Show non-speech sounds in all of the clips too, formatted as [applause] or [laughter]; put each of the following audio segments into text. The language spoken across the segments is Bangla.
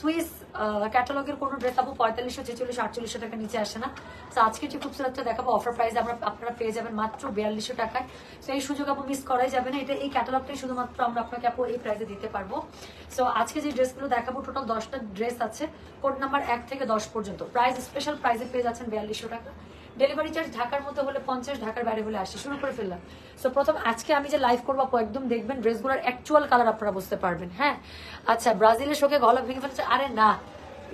সুইস ক্যাটালগের কোনো ড্রেস আপু পঁয়তাল্লিশশো, ছেচল্লিশশো, আটচল্লিশশো টাকা নিচে আসে না। তো আজকে যে খুবসুরতটা দেখাবো অফার প্রাইস আমরা, আপনারা পেয়ে যাবেন মাত্র বিয়াল্লিশশো টাকায়। তো এই সুযোগ আপু মিস করাই যাবে না। এটা, এই ক্যাটালগটাই শুধুমাত্র আমরা আপনাকে আপু এই প্রাইসে দিতে পারব। সো আজকে যে ড্রেসগুলো দেখাবো টোটাল দশটা ড্রেস আছে। কোড নাম্বার এক থেকে দশ পর্যন্ত। প্রাইস স্পেশাল প্রাইসে পেয়ে যাচ্ছেন বিয়াল্লিশশো টাকা। ডেলিভারি চার্জ ঢাকার মধ্যে হলে পঞ্চাশ, ঢাকার বাইরে হলে আসি শুরু করে ফেললাম। সো প্রথম আজকে আমি যে লাইভ করব একদম দেখবেন ড্রেসগুলোর অ্যাকচুয়াল কালার আপনারা বুঝতে পারবেন হ্যাঁ? আচ্ছা ব্রাজিলের শোকে গলা ভেঙে ফেলছে। আরে না,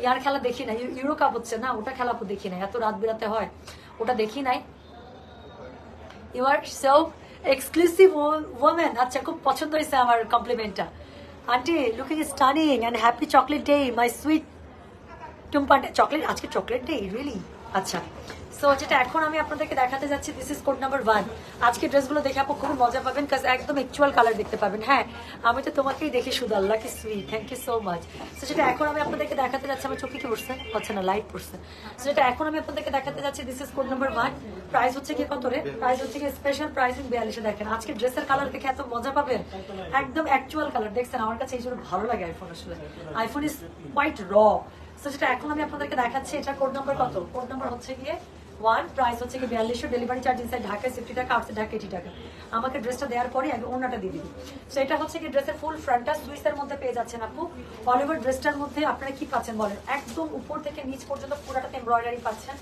ইয়ার খেলা দেখি না ইউ- ইউরো কাপ হচ্ছে না, ওটা খেলা দেখি নাই। এত রাত বেরাতে হয়, ওটা দেখি নাই। You are so exclusive women আচ্ছা খুব পছন্দ হয়েছে আমার কমপ্লিমেন্টটা aunty looking stunning and happy chocolate day my sweet টুম্পান্ডে। Chocolate আজকে চকলেট ডে রিয়েলি আচ্ছা। সো যেটা এখন আমি আপনাদেরকে দেখাতে যাচ্ছি this is code number one আজকে ড্রেসগুলো দেখে আপনি খুব মজা পাবেন কাজ একদম অ্যাকচুয়াল কালার দেখতে পাবেন। হ্যাঁ আমি তো তোমাকেই দেখি শুধু, আল্লাহ কি sweet thank you so much so যেটা এখন আমি আপনাদেরকে দেখাতে যাচ্ছি, আমার চোখে কি পড়ছে হচ্ছে না লাইট পড়ছে সো যেটা এখন আমি আপনাদেরকে দেখাতে যাচ্ছি this is code number one price হচ্ছে কি কত রে? প্রাইস হচ্ছে কি স্পেশাল প্রাইসিং বিয়াল্লিশে, দেখেন। আজকে ড্রেসের কালার দেখে এত মজা পাবেন। একদম অ্যাকচুয়াল কালার দেখছেন, আমার কাছে এই জন্য ভালো লাগে আইফোন আসলে। আইফোন ইজ কোয়াইট র সো যেটা এখন আমি আপনাদেরকে দেখাচ্ছি, এটা কোড নাম্বার কত? কোড নাম্বার হচ্ছে গিয়ে ওয়ান প্রাইস হচ্ছে কি বিয়াল্লিশশো ডেলিভারি চার্জ ইনসাইড ঢাকায় সিফটি টাকা আউটসাইড ঢাকা এইটি টাকা। আমাকে ড্রেসটা দেওয়ার পরে আগে ওনাটা দিয়ে দিবি। সো এটা হচ্ছে কি ড্রেসের ফুল ফ্রন্টটা সুইসের মধ্যে পেয়ে যাচ্ছেন আপু। অল ওভার ড্রেসটার মধ্যে আপনারা কি পাচ্ছেন বলেন? একদম উপর থেকে নিচ পর্যন্ত পুরোটাতে এমব্রয়ডারি পাচ্ছেন।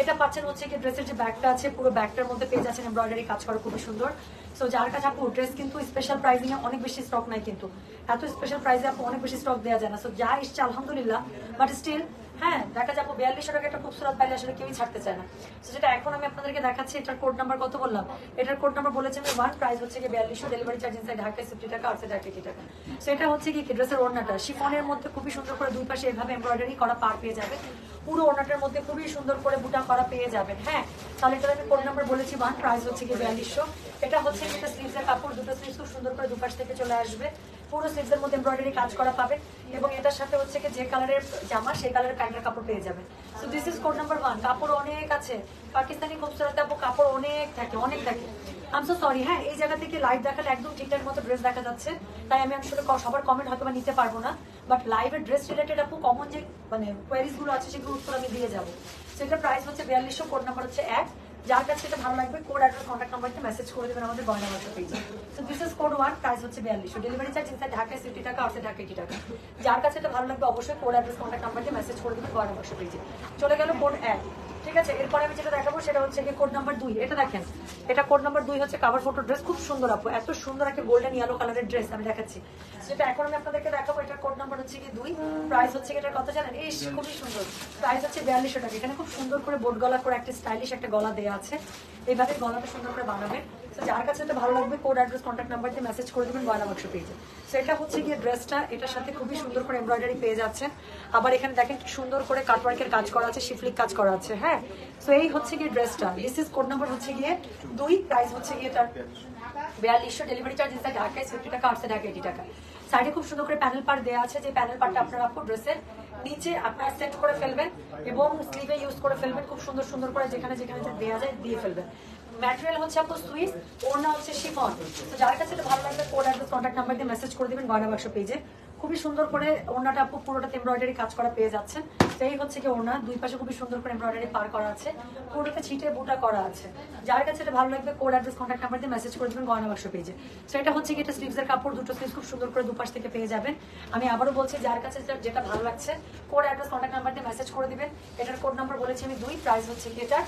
এটা পাচ্ছেন হচ্ছে কি ড্রেসের যে ব্যাগটা আছে, পুরো ব্যাগটার মধ্যে পেয়ে যাচ্ছেন এমব্রয়ডারি কাজ করা খুবই সুন্দর। সো যার কাছে আপু ড্রেস কিন্তু স্পেশাল প্রাইজিং এ অনেক বেশি স্টক নাই কিন্তু। এত স্পেশাল প্রাইসে আপু অনেক বেশি স্টক দেওয়া যায় না। সো যা এসছে আলহামদুলিল্লাহ বাট স্টিল হ্যাঁ দেখা যাব বিয়াল্লিশশো টাকা একটা খুব খুবসুরত পাইলে আসলে কেউই ছাড়তে চায় না। তো যেটা এখন আমি আপনাদেরকে দেখাচ্ছি, এটার কোড নাম্বার কত বললাম? এটার কোড নাম্বার বলেছে আমি ওয়ান প্রাইস হচ্ছে কি বিয়াল্লিশশো ডেলিভারি চার্জ ইনসাইড ঢাকায় ফিফটি টাকা সেটা কি টাকা। সেটা হচ্ছে কি ড্রেসের ওড়নাটা? শিফনের মধ্যে খুবই সুন্দর করে দুই পাশে এভাবে এমব্রয়ডারি করা পার পেয়ে যাবে। পুরো ওড়নাটার মধ্যে খুবই সুন্দর করে বুটা করা পেয়ে যাবেন। হ্যাঁ তাহলে এটা আমি কোড নাম্বার বলেছি ওয়ান প্রাইস হচ্ছে কি বিয়াল্লিশশো। এটা হচ্ছে এটা স্লিভসের কাপড়, দুটো স্লিভস খুব সুন্দর করে দুপাশ থেকে চলে আসবে। পুরো স্লিভসের মধ্যে এমব্রয়ডারি কাজ করা পাবে। এবং এটার সাথে হচ্ছে কি যে কালারের জামা, সেই কালারের প্যান্টের কাপড় পেয়ে যাবেন। So this is code number one কাপড় অনেক আছে। পাকিস্তানি খুবসুরত কাপড় অনেক থাকে অনেক থাকে। আম সরি হ্যাঁ এই জায়গা থেকে লাইভ দেখালে একদম ঠিকঠাক মতো ড্রেস দেখা যাচ্ছে। তাই আমি আসলে সবার কমেন্ট হয়তো নিতে পারব না। বাট লাইভের ড্রেস রিলেটেড আপু কমন যে মানে কোয়ারিজগুলো আছে সেগুলো উত্তর আমি দিয়ে যাব। সেটা প্রাইস হচ্ছে বিয়াল্লিশশো কোড নাম্বার হচ্ছে এক। যার কাছে এটা ভালো লাগবে কোড অ্যাড্রেস কন্ট্যাক্ট নাম্বারকে মেসেজ করে দেবেন আমাদের গয়না বাসা পেজে so this is code one price হচ্ছে বিয়াল্লিশশো। ডেলিভারি চার্জ ঢাকায় সিটি টাকা আউটসাইড ঢাকা এইটি টাকা। যার কাছে এটা ভালো লাগবে, অবশ্যই কোড অ্যাড্রেস কন্ট্যাক্ট নাম্বারকে মেসেজ করে দেবেন গয়না বাসা পেজে চলে গেল কোড এক। ঠিক আছে? এরপরে আমি যেটা দেখাবো সেটা হচ্ছে কি কোড নাম্বার দুই। এটা দেখেন, এটা কোড নাম্বার দুই হচ্ছে কাভার ফটো ড্রেস খুব সুন্দর আপু, এত সুন্দর একটা গোল্ডেন ইয়েলো কালারের ড্রেস আমি দেখাচ্ছি। সেটা এখন আমি আপনাদেরকে দেখাবো এটা কোড নাম্বার হচ্ছে কি দুই। প্রাইস হচ্ছে কি এটার কথা জানেন? এই খুবই সুন্দর। প্রাইস হচ্ছে বিয়াল্লিশশো টাকা। এখানে খুব সুন্দর করে বোট গলা করে একটা স্টাইলিশ একটা গলা দেওয়া আছে। এইভাবে গলাটা সুন্দর করে বানাবেন। যার কাছে এটা ভালো লাগবে কোড অ্যাড্রেস কন্ট্যাক্ট নাম্বার দিয়ে মেসেজ করে দেবেন গয়না বাক্স পেজে তো এটা হচ্ছে গিয়ে ড্রেসটা এটার সাথে খুবই সুন্দর করে এমব্রয়ডারি পেয়ে যাচ্ছেন। আবার এখানে দেখেন কি সুন্দর করে কাটওয়ার্কের কাজ করা আছে শিফলিক কাজ করা আছে হ্যাঁ? তো এই হচ্ছে গিয়ে ড্রেসটা দিস ইজ কোড নাম্বার হচ্ছে গিয়ে দুই প্রাইস হচ্ছে গিয়ে তার বিয়াল্লিশশো ডেলিভারি চার্জ ইনসাইড ঢাকায় ফিফটি টাকা, আটশো টাকা এইটি টাকা। সাইডে খুব সুন্দর করে প্যানেল পার দেওয়া আছে, যে প্যানেল পারটা আপনারা আপু ড্রেসের নিচে আপনারা সেট করে ফেলবেন এবং স্লিভে ইউজ করে ফেলবেন, খুব সুন্দর সুন্দর করে যেখানে যেখানে দেওয়া যায় দিয়ে ফেলবেন। ম্যাটেরিয়াল হচ্ছে আপনার সুইস ওড়না হচ্ছে শিফন তো যার কাছে ভালো লাগবে কোড অ্যাড্রেস কন্ট্যাক্ট নাম্বার দিয়ে মেসেজ করে দেবেন গয়না বাক্স পেজে খুবই সুন্দর করে ওড়নাটা আপু পুরোটাতে এমব্রয়ডারি কাজ করা পেয়ে যাচ্ছেন। তো এই হচ্ছে কি ওড়না দুই পাশে খুবই সুন্দর করে এমব্রয়ডারি পার করা আছে। পুরোটাতে ছিটে বুটা করা আছে। যার কাছে এটা ভালো লাগবে কোড অ্যাড্রেস কন্ট্যাক্ট নাম্বার দিয়ে মেসেজ করে দেবেন গয়না বাক্স পেজে তো এটা হচ্ছে কি এটা স্লিভসের কাপড় দুটো স্লিভস খুব সুন্দর করে দুপাশ থেকে পেয়ে যাবেন। আমি আবারও বলছি যার কাছে যেটা- যেটা ভালো লাগছে কোড অ্যাড্রেস কন্ট্যাক্ট নাম্বার দিয়ে মেসেজ করে দিবেন। এটার কোড নাম্বার বলেছি আমি দুই প্রাইস হচ্ছে কি এটা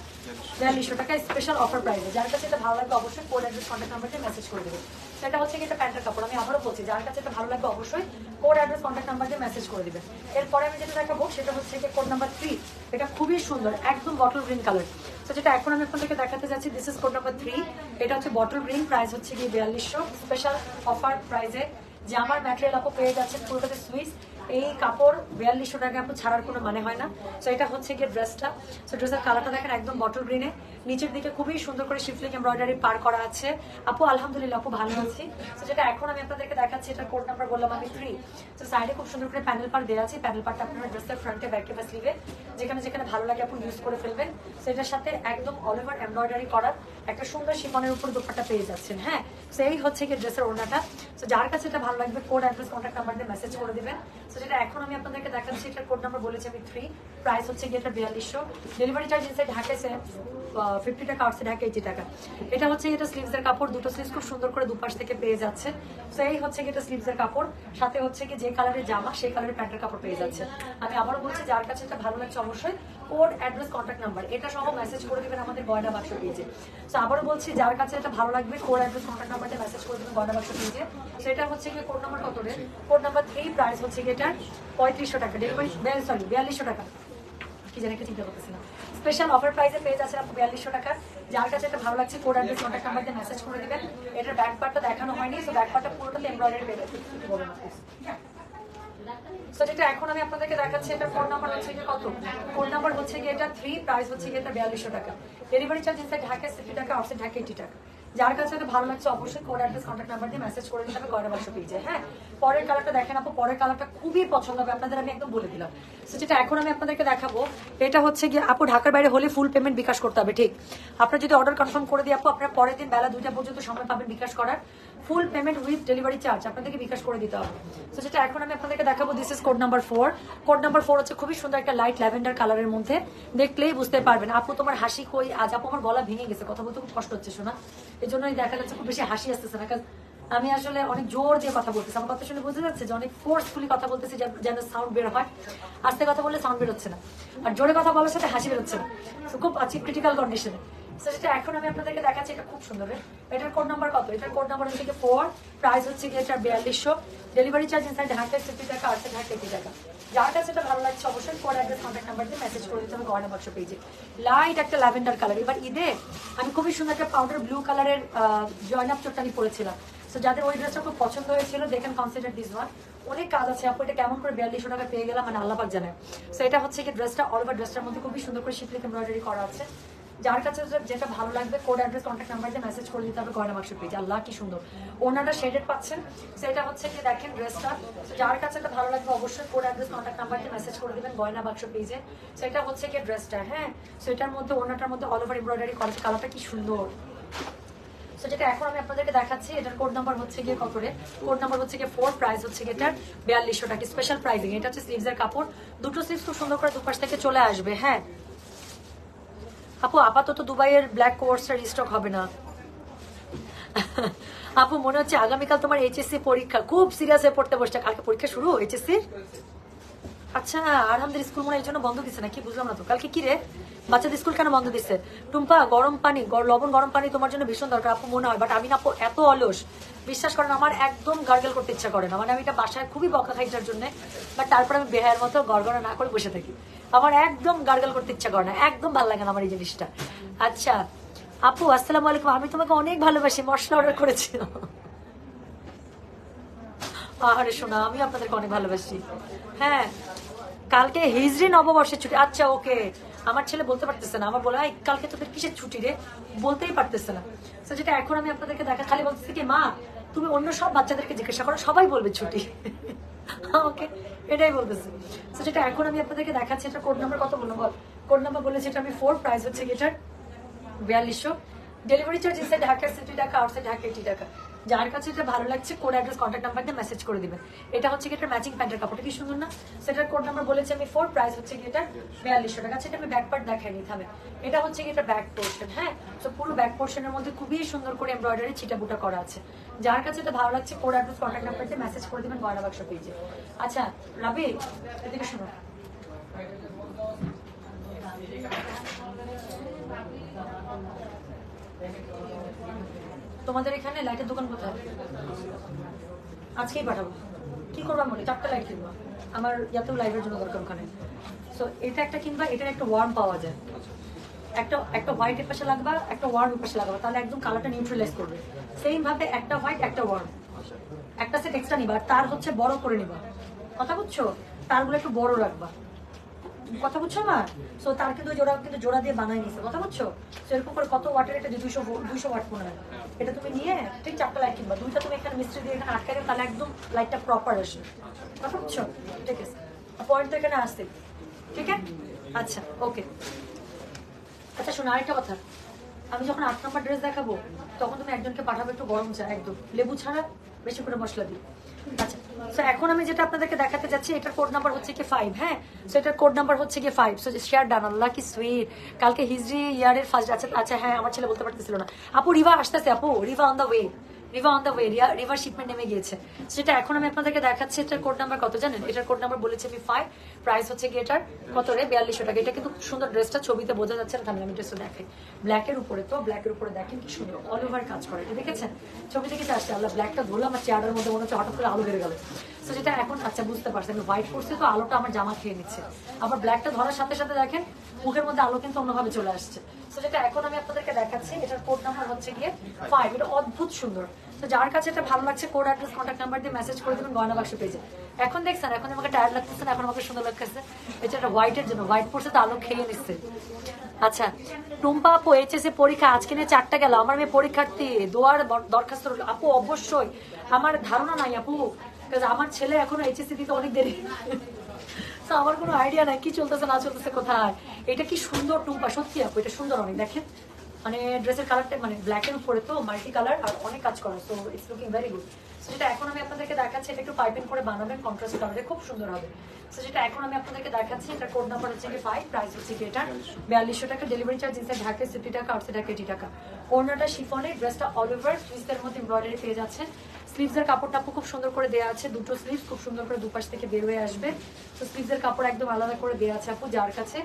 বিয়াল্লিশশো টাকা স্পেশাল অফার প্রাইসে যার কাছে এটা ভালো লাগবে অবশ্যই কোড অ্যাড্রেস কন্ট্যাক্ট নাম্বার দিয়ে মেসেজ করে দেবেন। সেটা হচ্ছে কি এটা প্যান্টের কাপড়। আমি আবারও বলছি, যার কাছে এটা ভালো লাগবে অবশ্যই কোড অ্যাড্রেস কন্ট্যাক্ট নাম্বার দিয়ে মেসেজ করে দিবেন। এরপরে আমি যেটা দেখাবো, সেটা হচ্ছে কি কোড নাম্বার থ্রি এটা খুবই সুন্দর, একদম বটল গ্রিন কালার তো যেটা এখন আমি আপনাদেরকে দেখাতে যাচ্ছি this is code number three এটা হচ্ছে বটল গ্রিন প্রাইস হচ্ছে গিয়ে বিয়াল্লিশশো। স্পেশাল অফার প্রাইজে যে আমার ম্যাটেরিয়াল আপু পেয়ে যাচ্ছেন কলকাতা সুইস এই কাপড় বিয়াল্লিশশো টাকা আপু, ছাড়ার কোনো মানে হয় না। সো এটা হচ্ছে গিয়ে ড্রেসটা তো ড্রেসের কালারটা দেখেন একদম বটল গ্রিনে নিচের দিকে খুবই সুন্দর করে শিফলিং এমব্রয়ডারি পার করা আছে। আপু, আলহামদুলিল্লাহ আপু, ভালো আছি। তো যেটা এখন আমি আপনাদেরকে দেখাচ্ছি এটা কোড নাম্বার বললাম আমি থ্রি তো সাইডে খুব সুন্দর করে প্যানেল পার দেওয়া আছে। প্যানেল পারটা আপনারা ড্রেসের ফ্রন্টে ব্যাকে বা স্লিভে যেখানে যেখানে ভালো লাগে আপু ইউজ করে ফেলবেন। সেটার সাথে একদম অল ওভার এমব্রয়ডারি করার। একটা সুন্দর শিফনের উপর দোপাট্টা পেয়ে যাচ্ছেন হ্যাঁ? সেই হচ্ছে কি ড্রেসের ওড়নাটা তো যার কাছে এটা ভালো লাগবে কোড অ্যাড্রেস কন্ট্যাক্ট নাম্বার দিয়ে মেসেজ করে দিবেন। তো যেটা এখন আমি আপনাদেরকে দেখাচ্ছি, এটার কোড নাম্বার বলেছি আমি থ্রি প্রাইস হচ্ছে কি এটা বিয়াল্লিশশো। ডেলিভারি চার্জ ইনসাইড ঢাকাইছে ফিফটি টাকা আউটসে ঢাকা এইটি টাকা। এটা হচ্ছে এটা স্লিভসের কাপড়, দুটো স্লিভস খুব সুন্দর করে দুপাশ থেকে পেয়ে যাচ্ছে। তো এই হচ্ছে কি এটা স্লিভসের কাপড়। সাথে হচ্ছে কি যে কালারের জামা, সেই কালারের প্যান্টের কাপড় পেয়ে যাচ্ছে। আমি আবারও বলছি, যার কাছে এটা ভালো লাগছে, অবশ্যই কোড অ্যাড্রেস কন্ট্যাক্ট নাম্বার এটা সহ মেসেজ করে দিবেন আমাদের গয়না বাক্স পেজে তো আবারও বলছি, যার কাছে এটা ভালো লাগবে কোর অ্যাড্রেস কন্ট্যাক্ট নাম্বারটা মেসেজ করে দেবেন গয়না বাক্স পেজে সেটা হচ্ছে কি কোড নাম্বার কত রে? কোড নাম্বার থ্রি প্রাইস হচ্ছে কি এটা পঁয়ত্রিশশো টাকা ডেলিভারি সরি বিয়াল্লিশশো টাকা। কি জানি একটা চিন্তা না। স্পেশাল অফার প্রাইসে পেয়ে যাচ্ছে আপনি বিয়াল্লিশশো টাকা। যার কাছে এটা ভালো লাগছে কোড অ্যাড্রেস কন্ট্যাক্ট নাম্বার দিয়ে মেসেজ করে দেবেন। এটার ব্যাক পার্টটা দেখানো হয়নি সো ব্যাক পার্টটা পুরোটাতে এমব্রয়ডারি পেয়ে বলুন সো যেটা এখন আমি আপনাদেরকে দেখাচ্ছি, এটা ফোন নাম্বার হচ্ছে গিয়ে কত? ফোন নাম্বার হচ্ছে গিয়ে এটা থ্রি প্রাইস হচ্ছে গিয়ে এটা বিয়াল্লিশশো টাকা। Delivery charge inside Dhaka sixty টাকা আউটসাইড ঢাকা এইটি টাকা। যার কাছে এটা ভালো লাগছে, অবশ্যই কোড অ্যাড্রেস কন্ট্যাক্ট নাম্বার দিয়ে মেসেজ করে দিতে হবে গয়না বাক্স পেজে হ্যাঁ? পরের কালারটা দেখেন আপু, পরের কালারটা খুবই পছন্দ হবে, আপনাদের আমি একদম বলে দিলাম। সো যেটা এখন আমি আপনাদেরকে দেখাবো, এটা হচ্ছে গিয়ে আপু, ঢাকার বাইরে হলে ফুল পেমেন্ট বিকাশ করতে হবে, ঠিক? আপনার যদি অর্ডার কনফার্ম করে দিয়ে আপু, আপনার পরের দিন বেলা দুইটা পর্যন্ত সময় পাবেন বিকাশ করার। Full payment with delivery charge আপনাদেরকে বিকাশ করে দিতে হবে। তো যেটা এখন আমি আপনাদেরকে দেখাবো this is code number four code number four হচ্ছে খুবই সুন্দর একটা লাইট ল্যাভেন্ডার কালারের মধ্যে। দেখলেই বুঝতে পারবেন। আপু, তোমার হাসি কই? আজ আপু আমার গলা ভেঙে গেছে। কথা বলতে খুব কষ্ট হচ্ছে, শোনা। এই জন্যই দেখা যাচ্ছে খুব বেশি হাসি আসতেছে না কারণ আমি আসলে অনেক জোর দিয়ে কথা বলতেছি। আমার কথা শুনে বুঝতে যাচ্ছে যে অনেক ফোর্সফুলি কথা বলতেছি যেন- সাউন্ড বের হয়। আস্তে কথা বললে সাউন্ড বের হচ্ছে না। আর জোরে কথা বলার সাথে হাসি বের হচ্ছে না খুব আছি ক্রিটিক্যাল কন্ডিশনে সেটা এখন আমি আপনাদেরকে দেখাচ্ছি, এটা খুব সুন্দর। এটার কোড নাম্বার কত? এটার কোড নাম্বার হচ্ছে ফোর প্রাইস হচ্ছে কি এটা বিয়াল্লিশশো। Delivery charge inside Dhaka fifty টাকা আটশো ঢাকা এইটি টাকা। যার কাছে এটা ভালো লাগছে অবশ্যই কোড অ্যাড্রেস কন্ট্যাক্ট নাম্বার দিয়ে মেসেজ করে দিতে হবে গয়না বাক্স পেজে লাইট একটা ল্যাভেন্ডার কালার এবার ঈদে আমি খুবই সুন্দর একটা পাউডার ব্লু কালারের জয়নাব চট্টানি পরেছিলাম। তো যাদের ওই ড্রেসটা খুব পছন্দ হয়েছিল, দেখেন কনসিডার দিস ওয়ান অনেক কাজ আছে, আপু, এটা কেমন করে বিয়াল্লিশশো টাকা পেয়ে গেলাম মানে আল্লাহ পাক জানে। সো এটা হচ্ছে কি ড্রেসটা অল ওভার ড্রেসটার মধ্যে খুবই সুন্দর করে শিপলিক এমব্রয়ডারি করা আছে। যার কাছে যেটা ভালো লাগবে কোড অ্যাড্রেস কন্ট্যাক্ট নাম্বার দিয়ে মেসেজ করে দিতে হবে গয়না বাক্স পেজ আল্লাহ, কি সুন্দর। ওনারা শেডেড পাচ্ছেন। সেটা হচ্ছে কি, দেখেন ড্রেসটা যার কাছে এটা ভালো লাগবে, অবশ্যই কোড অ্যাড্রেস কন্ট্যাক্ট নাম্বার দিয়ে মেসেজ করে দিবেন গয়না বাক্স পেজে সেটা হচ্ছে কি ড্রেসটা হ্যাঁ? সেটার মধ্যে, ওনাটার মধ্যে অল ওভার এমব্রয়ডারি করা কালারটা কি সুন্দর। সো যেটা এখন আমি আপনাদেরকে দেখাচ্ছি, এটার কোড নাম্বার হচ্ছে গিয়ে রে? কোড নাম্বার হচ্ছে গিয়ে ফোর প্রাইস হচ্ছে গিয়ে এটার বিয়াল্লিশশো টাকা স্পেশাল প্রাইসিং এটা হচ্ছে স্লিভসের কাপড়। দুটো স্লিভস খুব সুন্দর করে দুপাশ থেকে চলে আসবে হ্যাঁ? আপু, আপাতত দুবাইয়ের ব্ল্যাক কোর্সের স্টক হবে না। আপু, মনে হচ্ছে আগামীকাল তোমার এইচএসসি পরীক্ষা, খুব সিরিয়াস হয়ে পড়তে বসছে। কালকে পরীক্ষা শুরু এইচএসসি আচ্ছা আলহামদুলিল্লাহ, স্কুল মনে এই জন্য বন্ধ দিচ্ছে না কি বুঝলাম না তো। কালকে কি রে? বাচ্চাদের স্কুল কেন বন্ধ দিচ্ছে টুম্পা, গরম পানি লবণ গরম পানি তোমার জন্য ভীষণ দরকার আপু, মনে হয়। বাট আমি না এত অলস। বিশ্বাস করেন, আমার একদম গার্গেল করতে ইচ্ছা করে না। মানে আমি এটা বাসায় খুবই বকা খাই এটার জন্য। বাট তারপর আমি বেহায়ের মতো গড়গড়া না করে বসে থাকি। আমার একদম গার্গেল করতে ইচ্ছা করে না একদম ভালো লাগে না আমার এই জিনিসটা। আচ্ছা আপু আসসালামু আলাইকুম। আমি তোমাকে অনেক ভালোবাসি মশলা অর্ডার করেছিলাম আরে শোনা আমি আপনাদেরকে অনেক ভালোবাসি। হ্যাঁ কালকে হিজড়ি নববর্ষের ছুটি। আচ্ছা ওকে। আমার ছেলে বলতে পারতেছে না। আমার বলে "এই, কালকে তোদের কিসের ছুটি রে? বলতেই পারতেছে না। তো যেটা এখন আমি আপনাদেরকে দেখা খালি বলতেছি কি মা তুমি অন্য সব বাচ্চাদেরকে জিজ্ঞাসা করো সবাই বলবে ছুটি। [laughs] ওকে এটাই বলতেছি। তো যেটা এখন আমি আপনাদেরকে দেখাচ্ছি এটা কোড নাম্বার কত বলব? বল কোড নাম্বার বলেছি এটা আমি ফোর প্রাইস হচ্ছে এটার? বিয়াল্লিশশো। Delivery charge inside Dhaka sixty টাকা আউটসাইড ঢাকা এইটি টাকা যার কাছে এটা ভালো লাগছে কোড অ্যাড্রেস কন্ট্যাক্ট নাম্বার দিয়ে মেসেজ করে দিবেন এটা হচ্ছে কি এটার ম্যাচিং প্যান্টের কাপড়টা কি সুন্দর না? সেটার কোড নাম্বার বলেছি আমি ফোর প্রাইস হচ্ছে কি এটা বিয়াল্লিশশো টাকা। সেটা আমি ব্যাক পার্ট দেখাই নি, থামে। এটা হচ্ছে কি এটা ব্যাক পোর্শন হ্যাঁ? তো পুরো ব্যাক পোর্শনের মধ্যে খুবই সুন্দর করে এমব্রয়ডারি ছিটা বুটা করা আছে। যার কাছে এটা ভালো লাগছে কোড অ্যাড্রেস কন্ট্যাক্ট নাম্বার দিয়ে মেসেজ করে দিবেন গয়না বাক্স পেজে। আচ্ছা রাবি, এদিকে শোনো। তোমাদের এখানে লাইটের দোকান কোথায়? আজকেই পাঠাবো। কি করবা মনে? চারটা লাইট কিনবা। আমার ইয়াতেও লাইটের জন্য দরকার ওখানে। সো এটা একটা কিনবা, এটার একটা ওয়ার্ম পাওয়া যায়। একটা একটা হোয়াইট এর পাশে লাগবা, একটা ওয়ার্ম পাশে লাগাবা। তাহলে একদম কালারটা নিউট্রালাইজ করবে। সেম ভাবে একটা হোয়াইট একটা ওয়ার্ম একটা সেট এক্সট্রা নিবা তার হচ্ছে বড় করে নিবা। কথা বুঝছ? তারগুলো একটু বড় রাখবা। কথা বুঝছ না সো তার কিন্তু জোড়া কিন্তু জোড়া দিয়ে বানাই নিছে, কথা বুঝছ তো এরকম করে কত ওয়াটের এটা দুইশো দুইশো ওয়াট মনে হয়। এটা তুমি নিয়ে ঠিক চারটা লাইট কিনবা। দুইটা তুমি এখানে মিস্ত্রি দিয়ে এখানে আটকে তাহলে একদম লাইটটা প্রপার আসবে কথা বুঝছ ঠিক আছে। পয়েন্ট তো এখানে আসতে ঠিক আছে? আচ্ছা ওকে আচ্ছা শোনো, আরেকটা কথা। আমি যখন আট নম্বর ড্রেস দেখাবো, তখন তুমি একজনকে পাঠাবো একটু গরম চা, একদম। লেবু ছাড়া বেশি করে মশলা দিই আচ্ছা তো এখন আমি যেটা আপনাদেরকে দেখাতে যাচ্ছি, এটার কোড নাম্বার হচ্ছে কি ফাইভ হ্যাঁ? সো এটার কোড নাম্বার হচ্ছে কি ফাইভ সো শেয়ার ডান আল্লাহ কি সুইট কালকে হিজরি ইয়ারের ফার্স্ট আচ্ছা আচ্ছা হ্যাঁ আমার ছেলে বলতে পারতেছিল না। আপু, রিভা আসতেছে, আপু, Riva on the way Riva on the way river shipment নেমে গিয়েছে। সেটা এখন আমি আপনাদেরকে দেখাচ্ছি, এটার কোড নাম্বার কত জানেন? এটার কোড নাম্বার বলেছি আমি ফাইভ প্রাইস হচ্ছে কি এটার কত রে? বিয়াল্লিশশো টাকা। এটা কিন্তু সুন্দর ড্রেসটা ছবিতে বোঝা যাচ্ছে না, তাহলে আমি ড্রেসটা দেখাই। ব্ল্যাকের উপরে তো ব্ল্যাকের উপরে দেখেন কি সুন্দর অল ওভার কাজ করে। এটা দেখেছেন? ছবি থেকে আসছে, আল্লাহ ব্ল্যাকটা ধরলো, আমার চেয়ারের মধ্যে মনে হচ্ছে হঠাৎ করে আলো বেড়ে গেল। তো যেটা এখন আচ্ছা বুঝতে পারছি আমি হোয়াইট করছি তো, আলোটা আমার জামা খেয়ে নিচ্ছে। আবার ব্ল্যাকটা ধরার সাথে সাথে দেখেন মুখের মধ্যে আলো কিন্তু অন্যভাবে চলে আসছে। যেটা এখন আমি আপনাদেরকে দেখাচ্ছি, এটার কোড নাম্বার হচ্ছে গিয়ে ফাইভ এটা অদ্ভুত সুন্দর। তো যার কাছে এটা ভালো লাগছে কোড অ্যাড্রেস কন্ট্যাক্ট নাম্বার দিয়ে মেসেজ করে দেবেন গয়না বাক্স পেজে এখন দেখছেন, এখন আমাকে টায়ার লাগতেছে এখন আমাকে সুন্দর লাগতেছে। এটা একটা হোয়াইটের জন্য হোয়াইট পড়ছে তো আলো খেয়ে নিচ্ছে। আচ্ছা টুম্পা আপু এইচএসএ পরীক্ষা আজকে নিয়ে চারটা গেল। আমার মেয়ে পরীক্ষার্থী, দোয়ার দরখাস্ত। আপু, অবশ্যই। আমার ধারণা নাই, আপু। আমার ছেলে এখনও এইচএসসি দিতে অনেক দেরি। তো আমার কোনো আইডিয়া নাই, কি চলতেছে, না চলতেছে, কোথায়? এটা কি সুন্দর টুম্পা? সত্যি আপু, এটা সুন্দর অনেক, দেখেন। মানে ড্রেসের কালারটা মানে ব্ল্যাক এর উপরে তো মাল্টি কালার আর অনেক কাজ করা তো ইটস লুকিং ভেরি গুড যেটা এখন আমি আপনাদেরকে দেখাচ্ছি, এটা একটু পাইপিং করে বানাবেন কন্ট্রাস্ট কালারে খুব সুন্দর হবে। তো যেটা এখন আমি আপনাদেরকে দেখাচ্ছি, এটা কোড নাম্বার হচ্ছে ফাইভ প্রাইস হচ্ছে কি এটা বিয়াল্লিশশো টাকা delivery charge inside Dhaka sixty টাকা আউটসাইড ঢাকা এইটি টাকা ওড়নাটা শিফনের ড্রেসটা অল ওভার স্লিভসের মধ্যে এমব্রয়ডারি পেয়ে যাচ্ছেন। স্লিভসের কাপড়টা আপু খুব সুন্দর করে দেওয়া আছে, দুটো স্লিভস খুব সুন্দর করে দুপাশ থেকে বের হয়ে আসবে। তো স্লিভসের কাপড় একদম আলাদা করে দেওয়া আছে আপু যার কাছে।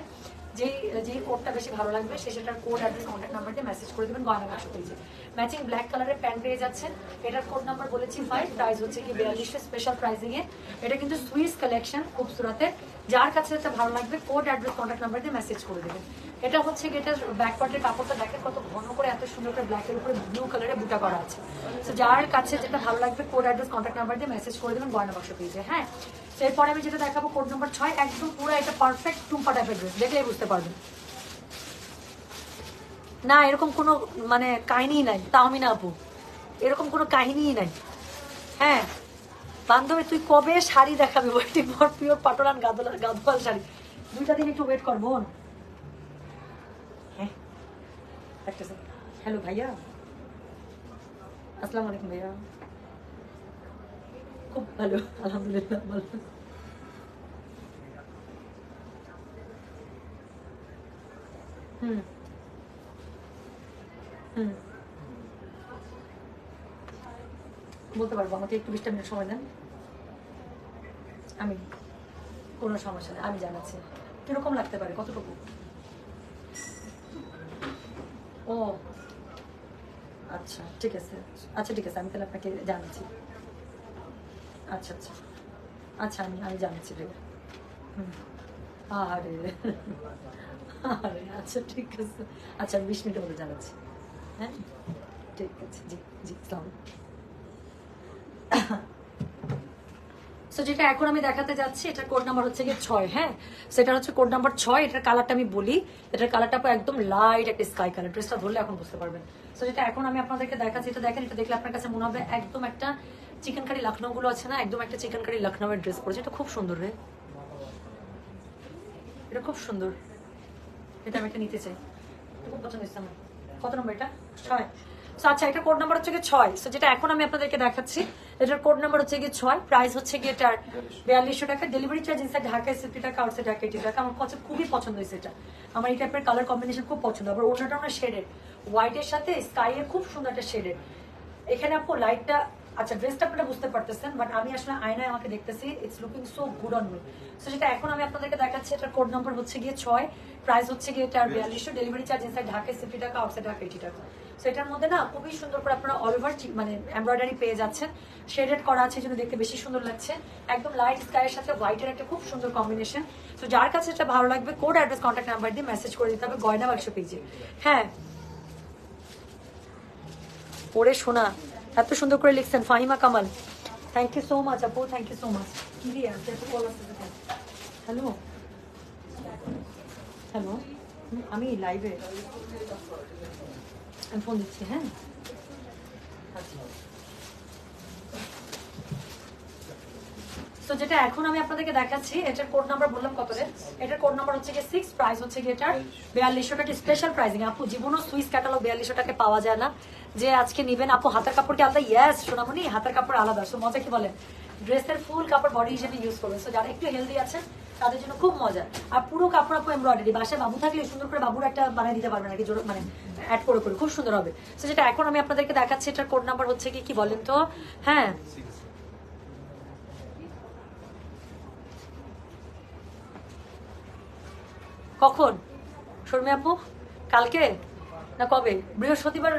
যেই যেই কোডটা বেশি ভালো লাগবে, সে সেটার কোড অ্যাড্রেস কন্ট্যাক্ট নাম্বার দিয়ে মেসেজ করে দেবেন, গয়না বাক্স পেয়েছে ম্যাচিং ব্ল্যাক কালারের প্যান্ট পেয়ে যাচ্ছেন। এটার কোড নাম্বার বলেছি ফাইভ প্রাইস হচ্ছে কি বিয়াল্লিশশো স্পেশাল প্রাইসিং এ। এটা কিন্তু সুইস কালেকশন খুবসুরতের যার কাছে এটা ভালো লাগবে কোড অ্যাড্রেস কন্ট্যাক্ট নাম্বার দিয়ে মেসেজ করে দেবেন। এটা হচ্ছে এটা ব্যাক পার্টের কাপড়টা দেখেন, কত ঘন করে, এত সুন্দর করে ব্ল্যাকের উপরে ব্লু কালারের বুটা করা আছে। তো যার কাছে যেটা ভালো লাগবে কোড অ্যাড্রেস কন্ট্যাক্ট নাম্বার দিয়ে মেসেজ করে দেবেন, গয়না বাক্স পেয়েছে হ্যাঁ? এরপরে আমি যেটা দেখাবো কোড নম্বর ছয়, একদম পুরো এটা পারফেক্ট টুম্পা টাইপের ড্রেস দেখলেই বুঝতে পারবেন না, এরকম কোনো মানে কাহিনী নাই তাহমিনা আপু। এরকম কোনো কাহিনীই নাই। হ্যাঁ বান্ধবী, তুই কবে শাড়ি দেখাবি? ওয়েটিং ফর পিওর পাটোলান গাদলা গাদওয়াল শাড়ি। দুইটা দিন একটু ওয়েট কর, বোন। হ্যাঁ একটা হ্যালো ভাইয়া। আসসালামু আলাইকুম, ভাইয়া। খুব ভালো, আলহামদুলিল্লাহ, ভালো। বলতে পারব, আমাকে একটু বিশটা মিনিট সময় দেন। আমি, কোনো সমস্যা নেই, আমি জানাচ্ছি। কীরকম লাগতে পারে, কতটুকু? ও আচ্ছা ঠিক আছে। আচ্ছা ঠিক আছে, আমি তাহলে আপনাকে জানাচ্ছি। আচ্ছা আচ্ছা। আচ্ছা আমি আমি জানাচ্ছি রে। আরে। আরে আচ্ছা ঠিক আছে। আচ্ছা আমি বিশ মিনিটের মধ্যে জানাচ্ছি। হ্যাঁ? ঠিক আছে, জি জি সালাম সো যেটা এখন আমি দেখাতে যাচ্ছি এটার কোড নাম্বার হচ্ছে গিয়ে ছয় হ্যাঁ? সেটা হচ্ছে কোড নাম্বার ছয়, এটার কালারটা আমি বলি। এটার কালারটা একদম লাইট একটা স্কাই কালার ড্রেসটা ধরলে এখন বুঝতে পারবেন। সো যেটা এখন আমি আপনাদেরকে দেখাচ্ছি, এটা দেখেন, এটা দেখলে আপনার কাছে মনে হবে একদম একটা চিকেন কারি লখনৌ গুলো আছে না? একদম একটা চিকেন কারি লখনৌ এর ড্রেস পরেছে। এটা খুব সুন্দর রে। এটা খুব সুন্দর। এটা আমি একটা নিতে চাই। খুব পছন্দ হচ্ছে আমার। কত নম্বর এটা? ছয়। So, আচ্ছা এটা কোড নাম্বার হচ্ছে গিয়ে ছয়। So, যেটা এখন আমি আপনাদেরকে দেখাচ্ছি এটার কোড নাম্বার হচ্ছে গিয়ে ছয়। প্রাইস হচ্ছে গিয়ে এটার বিয়াল্লিশশো টাকা। ডেলিভারি চার্জ ইনসাইড ঢাকায় সিফটি টাকা আউটসাইড ঢাকা এইটি টাকা। আমার কাছে খুবই পছন্দ হয়েছে এটা। আমার এই টাইপের কালার কম্বিনেশন খুব পছন্দ। আবার ওনাটা আমার শেডের হোয়াইটের সাথে স্কাই এর খুব সুন্দর একটা শেডের এখানে আপু লাইটটা আচ্ছা ড্রেসটা আপনারা বুঝতে পারতেছেন বাট আমি আসলে আয়নায় আমাকে দেখতেছি it's looking so good on me so যেটা এখন আমি আপনাদেরকে দেখাচ্ছি এটার কোড নাম্বার হচ্ছে গিয়ে ছয় প্রাইস হচ্ছে গিয়ে এটার বিয়াল্লিশশো ডেলিভারি চার্জ ইনসাইড ঢাকায় সিফটি টাকা আউটসাইড ঢাকা এইটি টাকা। সো এটার মধ্যে না খুবই সুন্দর করে আপনারা অল ওভার মানে এমব্রয়ডারি পেয়ে যাচ্ছেন। শেডেড করা আছে জন্য দেখতে বেশি সুন্দর লাগছে। একদম লাইট স্কাইয়ের সাথে হোয়াইটের একটা খুব সুন্দর কম্বিনেশন তো যার কাছে এটা ভালো লাগবে কোড অ্যাড্রেস কন্ট্যাক্ট নাম্বার দিয়ে মেসেজ করে দিতে হবে গয়না বাক্স পেজে হ্যাঁ। পড়ে শোনা। এত সুন্দর করে লিখছেন, Fahima Kamal. Thank you so much আপু থ্যাংক ইউ সো মাচ কি হ্যালো হ্যালো আমি লাইভে আমি ফোন দিচ্ছি হ্যাঁ? তো যেটা এখন আমি আপনাদেরকে দেখাচ্ছি, এটার কোড নাম্বার বললাম কত রে? এটার কোড নাম্বার হচ্ছে গিয়ে সিক্স প্রাইস হচ্ছে গিয়ে এটার বিয়াল্লিশশো টাকা স্পেশাল প্রাইসিং আপু, জীবনও সুইস ক্যাটালগ বিয়াল্লিশশো টাকা পাওয়া যায় না। যে আজকে নিবেন আপু, হাতের কাপড় কি আলাদা? ইয়াস সোনামণি, হাতের কাপড় আলাদা। সো মজা কি বলেন? ড্রেসের ফুল কাপড় বডি হিসেবে ইউজ করবেন। সো যারা একটু হেলদি আছেন, তাদের জন্য খুব মজা। আর পুরো কাপড় আপু এমব্রয়ডারি বাসায় বাবু থাকলে সুন্দর করে বাবুর একটা বানিয়ে দিতে পারবেন নাকি জোর মানে অ্যাড করে করে। খুব সুন্দর হবে। সো যেটা এখন আমি আপনাদেরকে দেখাচ্ছি, এটার কোড নাম্বার হচ্ছে কি কি বলেন তো? হ্যাঁ? কখন? শর্মী আপু, কালকে? না কবে? বৃহস্পতিবার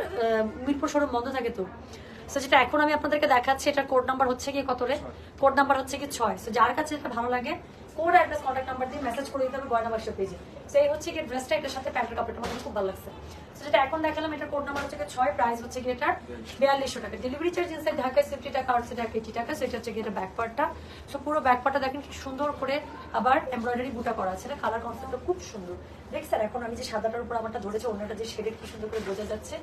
মিরপুর শোরুম বন্ধ থাকে তো। সো যেটা এখন আমি আপনাদেরকে দেখাচ্ছি এটা কোড নাম্বার হচ্ছে কি কত রে? কোড নাম্বার হচ্ছে কি ছয়। সো যার কাছে এটা ভালো লাগে কোড অ্যাড্রেস কন্ট্যাক্ট নাম্বার দিয়ে মেসেজ করে দিতে হবে গয়না বাক্স পেজে সেই হচ্ছে কি ড্রেসটা এটার সাথে প্যান্টের কাপড়টা আমার খুব ভালো লাগছে। সো যেটা এখন দেখালাম, এটার কোড নাম্বার হচ্ছে ছয় প্রাইস হচ্ছে কি এটার বিয়াল্লিশশো টাকা। ডেলিভারি চার্জ ইনসাইড ঢাকায় সিফটি টাকা আউটসে ঢাকা এইটি টাকা সেটা হচ্ছে কি এটা ব্যাক পার্টটা সো পুরো ব্যাক পার্টটা দেখেন কি সুন্দর করে আবার এমব্রয়ডারি বুটা করা আছে। না কালার কনসেপ্টটা খুব সুন্দর। দেখছেন এখন আমি যে সাদাটার উপর আমারটা ধরেছে, অন্যটা যে শেডের কি সুন্দর করে বোঝা যাচ্ছে।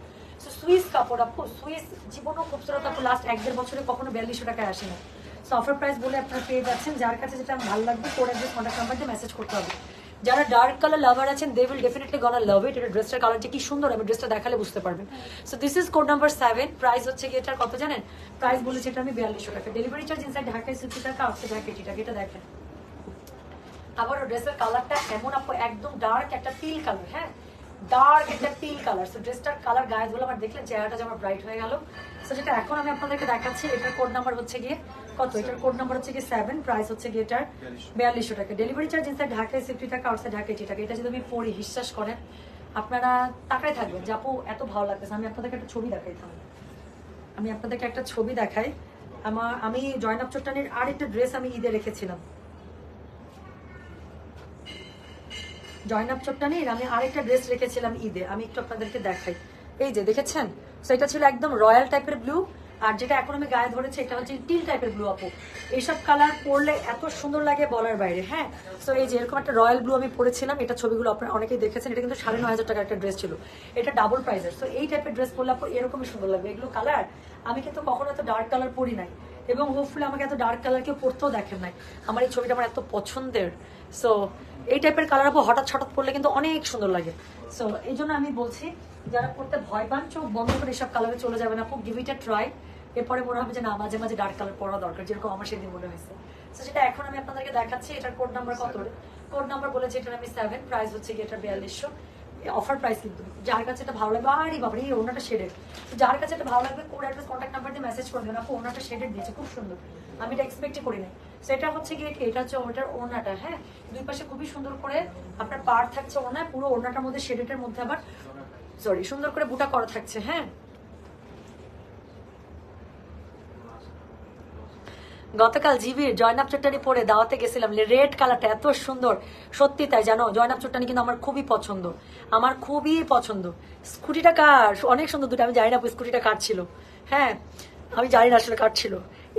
সো সুইস কাপড়, আপু সুইস জীবনও খুবসুরত আপু লাস্ট এক দেড় বছরে কখনো বিয়াল্লিশশো টাকায় আসে না সো অফার প্রাইস বলে আপনারা পেয়ে যাচ্ছেন। যার কাছে যেটা ভালো লাগবে কোড অ্যাড্রেস কন্ট্যাক্ট নাম্বার দিয়ে মেসেজ করতে হবে। যারা ডার্ক কালার লাভার আছেন দে উইল ডেফিনেটলি গনা লাভ ইট এটা ড্রেসটার কালারটা কি সুন্দর, আমি ড্রেসটা দেখালে বুঝতে পারবেন। So this is code number seven price হচ্ছে কি, এটার কত জানেন? প্রাইস বলেছে এটা আমি বিয়াল্লিশশো টাকা। ডেলিভারি চার্জ ইনসাইড ঢাকায় সিক্সটি টাকা আউটসাইড ঢাকা এইটি টাকা, এটা দেখেন। আবার ড্রেসের কালারটা এমন আপু, একদম ডার্ক একটা টিল কালার হ্যাঁ? ডার্ক একটা টিল কালার সো ড্রেসটার কালার গায়ে ধুলো আমার দেখলেন চেহারাটা যেমন ব্রাইট হয়ে গেল। সো যেটা এখন আমি আপনাদেরকে দেখাচ্ছি, এটার কোড নাম্বার হচ্ছে গিয়ে কত? এটার কোড নাম্বার হচ্ছে গিয়ে সেভেন প্রাইস হচ্ছে গিয়ে এটার বিয়াল্লিশশো টাকা। ডেলিভারি চার্জ ইনসাইড ঢাকায় সিফটি টাকা আউটসাইড ঢাকা এইটি টাকা। এটা যদি আমি পড়ি বিশ্বাস করেন, আপনারা তাকাই থাকবেন যে, আপু, এত ভালো লাগতেছে। আমি আপনাদেরকে একটা ছবি দেখাই থাকব আমি আপনাদেরকে একটা ছবি দেখাই। আমার, আমি জয়নাব চট্টানির আর একটা ড্রেস আমি ঈদে রেখেছিলাম। জয়নাব চট্টানির আমি আরেকটা ড্রেস রেখেছিলাম ঈদে। আমি একটু আপনাদেরকে দেখাই। এই যে, দেখেছেন? সেটা ছিল একদম রয়্যাল টাইপের ব্লু আর যেটা এখন আমি গায়ে ধরেছি, এটা হচ্ছে টিল টাইপের ব্লু আপু। এইসব কালার পরলে এত সুন্দর লাগে বলার বাইরে হ্যাঁ? তো এই যে এরকম একটা রয়্যাল ব্লু আমি পরেছিলাম, এটা ছবিগুলো আপনারা অনেকেই দেখেছেন, এটা কিন্তু সাড়ে নয় হাজার টাকার একটা ড্রেস ছিল। এটা ডাবল প্রাইসের তো এই টাইপের ড্রেস পরলে আপু এরকমই সুন্দর লাগবে। এগুলো কালার আমি কিন্তু কখনো এত ডার্ক কালার পরি নাই। এবং হোপফুলি আমাকে এত ডার্ক কালার কেউ পরতেও দেখেন নাই। আমার এই ছবিটা আমার এত পছন্দের। সো এই টাইপের কালার আপু হঠাৎ হঠাৎ পরলে কিন্তু অনেক সুন্দর লাগে। সো এই জন্য আমি বলছি যারা করতে ভয় পান চোখ বন্ধ করে এসব কালারে চলে যাবেন আপু। গিভ ইট ট্রাই এরপরে মনে হবে যে না মাঝে মাঝে ডার্ক কালার পরা দরকার যেরকম আমার সেদিন মনে হয়েছে। তো সেটা এখন আমি আপনাদেরকে দেখাচ্ছি এটার কোড নাম্বার কত? কোড নাম্বার বলেছি এটার আমি সেভেন প্রাইস হচ্ছে কি এটা বিয়াল্লিশশো। অফার প্রাইস কিন্তু। যার কাছে এটা ভালো লাগবে আরে বাবা এই ওনাটা শেডেড যার কাছে এটা ভালো লাগবে কোড অ্যাড্রেস কন্ট্যাক্ট নাম্বার দিয়ে মেসেজ করে দেবেন। আপু ওনাটা শেডেড দিয়েছে খুব সুন্দর। আমি এটা এক্সপেক্টই করি নাই। সেটা হচ্ছে গিয়ে এটা হচ্ছে ওটার ওনাটা হ্যাঁ? দুই পাশে খুবই সুন্দর করে আপনার পার থাকছে ওনায় পুরো ওনাটার মধ্যে শেডেডের মধ্যে আবার সরি সুন্দর করে বুটা করা থাকছে হ্যাঁ? গতকাল জিবির জয়নাব চট্টানি পরে দাওয়াতে গেছিলাম রেড কালারটা এত সুন্দর। সত্যি তাই, জানো, জয়নাব চট্টানি কিন্তু আমার খুবই পছন্দ। আমার খুবই পছন্দ। স্কুটিটা কার? অনেক সুন্দর, দুটো, আমি জানি না, স্কুটিটা কার ছিল। হ্যাঁ আমি জানি না আসলে কার ছিল।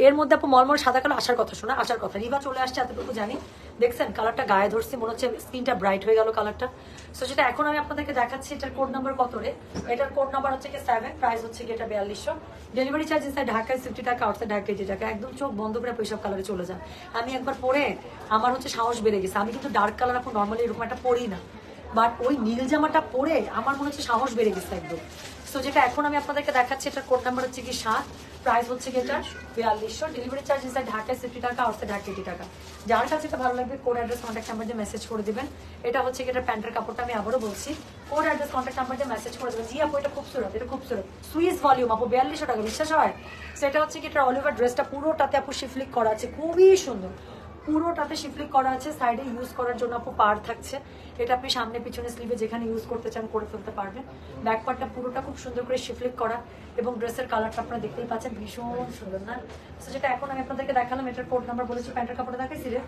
এর মধ্যে আপু মলমল সাদা কালো আসার কথা শোনা আসার কথা। রিবা চলে আসছে, এতটুকু জানি। দেখছেন কালারটা গায়ে ধরছি, মনে হচ্ছে স্কিনটা ব্রাইট হয়ে গেল কালারটা সো যেটা এখন আমি আপনাদেরকে দেখাচ্ছি, এটার কোড নাম্বার কত রে? এটার কোড নাম্বার হচ্ছে কি সেভেন প্রাইস হচ্ছে কি এটা বিয়াল্লিশশো। ডেলিভারি চার্জ ইনসাইড ঢাকায় সিফটি টাকা আউটসাইড ঢাকা এইটি টাকা একদম চোখ বন্ধ করে পয়সা কালারে চলে যান। আমি একবার পরে, আমার হচ্ছে সাহস বেড়ে গেছে। আমি কিন্তু ডার্ক কালার এখন নর্মালি এরকম একটা পরি না। বাট ওই নীল জামাটা পরে আমার মনে হচ্ছে সাহস বেড়ে গেছে একদম। তো যেটা এখন আমি আপনাদেরকে দেখাচ্ছি, এটার কোড নাম্বার হচ্ছে কি সাত। প্রাইস হচ্ছে কি এটা বিয়াল্লিশশো। ডেলিভারি চার্জ ইনসাইড ঢাকায় সিফটি টাকা আউটসাইড ঢাকা এইটি টাকা। যার কাছে এটা ভালো লাগবে কোড অ্যাড্রেস কন্ট্যাক্ট নাম্বার দিয়ে মেসেজ করে দিবেন। এটা হচ্ছে কি এটা প্যান্টের কাপড়টা আমি আবারও বলছি। কোড অ্যাড্রেস কন্ট্যাক্ট নাম্বার দিয়ে মেসেজ করে দেবেন। জি আপু, এটা খুবসুরত এটা খুবসুরত সুইস ভলিউম আপু, বিয়াল্লিশশো টাকা, বিশ্বাস হয়? সেটা হচ্ছে কি এটা অলিভার ড্রেসটা পুরোটাতে আপু শিফলিক করা আছে। খুবই সুন্দর। পুরোটাতে শিফলিক করা আছে সাইডে ইউজ করার জন্য আপু পার থাকছে। এটা আপনি সামনে পিছনে স্লিভে যেখানে ইউজ করতে চান করে ফেলতে পারবেন। ব্যাক পার্টটা পুরোটা খুব সুন্দর করে শিফলিক করা এবং ড্রেসের কালারটা আপনারা দেখতেই পাচ্ছেন, ভীষণ সুন্দর না? যেটা এখন আমি আপনাদেরকে দেখালাম, এটার কোড নাম্বার বলেছি, প্যান্টের কাপড়ে দেখাইছি রে